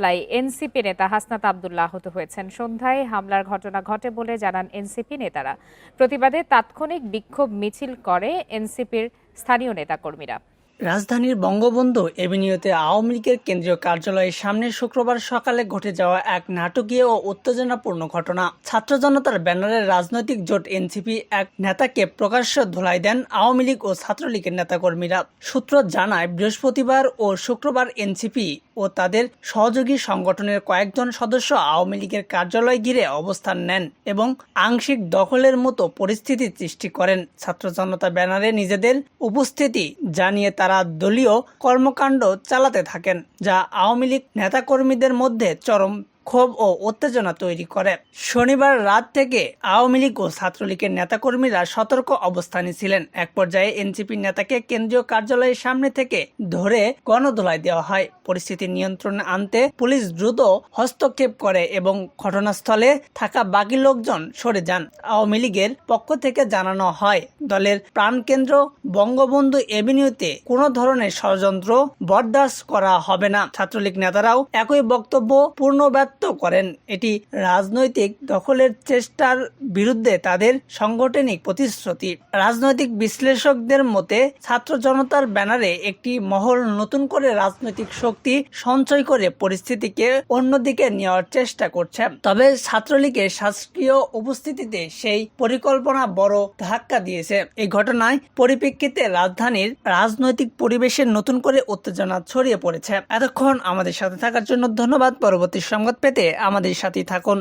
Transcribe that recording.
হামলায় এনসিপি নেতা হাসনাত আবদুল্লাহ আহত হয়েছেন। সন্ধ্যায় হামলার ঘটনা ঘটে বলে জানান এনসিপি নেতারা। প্রতিবাদে তাৎক্ষণিক বিক্ষোভ মিছিল করে এনসিপির স্থানীয় নেতাকর্মীরা। রাজধানীর বঙ্গবন্ধু এভিনিউতে আওয়ামী লীগের কেন্দ্রীয় কার্যালয়ের সামনে শুক্রবার সকালে ঘটে যাওয়া এক নাটকীয় ও উত্তেজনাপূর্ণ ঘটনা। ছাত্র জনতার ব্যানারে রাজনৈতিক জোট এনসিপি এক নেতাকে প্রকাশ্য ধোলাই দেন আওয়ামী লীগ ও ছাত্রলীগের নেতাকর্মীরা। সূত্র জানায়, বৃহস্পতিবার ও শুক্রবার এনসিপি ও তাদের সহযোগী সংগঠনের কয়েকজন সদস্য আওয়ামী লীগের কার্যালয় ঘিরে অবস্থান নেন এবং আংশিক দখলের মতো পরিস্থিতি সৃষ্টি করেন। ছাত্র জনতা ব্যানারে নিজেদের উপস্থিতি জানিয়ে তারা দলীয় কর্মকাণ্ড চালাতে থাকেন, যা আওয়ামী লীগ নেতাকর্মীদের মধ্যে চরম ক্ষোভ ও উত্তেজনা তৈরি করে। শনিবার রাত থেকে আওয়ামী লীগ ও ছাত্রলীগের নেতাকর্মীরা সতর্ক অবস্থানে ছিলেন। এক পর্যায়ে এনসিপি নেতাকে কেন্দ্রীয় কার্যালয়ের সামনে থেকে ধরে গণধোলাই দেওয়া হয়। পরিস্থিতি নিয়ন্ত্রণে আনতে পুলিশ দ্রুত হস্তক্ষেপ করে এবং ঘটনাস্থলে থাকা বাকি লোকজন সরে যান। আওয়ামী লীগের পক্ষ থেকে জানানো হয়, দলের প্রাণকেন্দ্র বঙ্গবন্ধু এভিনিউতে কোনো ধরনের ষড়যন্ত্র বরদাস্ত করা হবে না। ছাত্রলীগ নেতারাও একই বক্তব্য পূর্ণ ব্যক্ত করেন। এটি রাজনৈতিক দখলের চেষ্টার বিরুদ্ধে তাদের সাংগঠনিক প্রতিশ্রুতি। রাজনৈতিক বিশ্লেষকদের মতে, ছাত্র জনতার ব্যানারে একটি মহল নতুন করে রাজনৈতিক শক্তি সঞ্চয় করে পরিস্থিতিকে অন্যদিকে নেওয়ার চেষ্টা করছে। তবে ছাত্রলীগের শাসकीय উপস্থিতিতে সেই পরিকল্পনা বড় ধাক্কা দিয়েছে। এই ঘটনায় পরিপ্রেক্ষিতে রাজধানীর রাজনৈতিক পরিবেশের নতুন করে উত্তেজনা ছড়িয়ে পড়েছে। এতক্ষণ আমাদের সাথে থাকার জন্য ধন্যবাদ। পরবর্তী সংবাদ পেতে আমাদের সাথে থাকুন।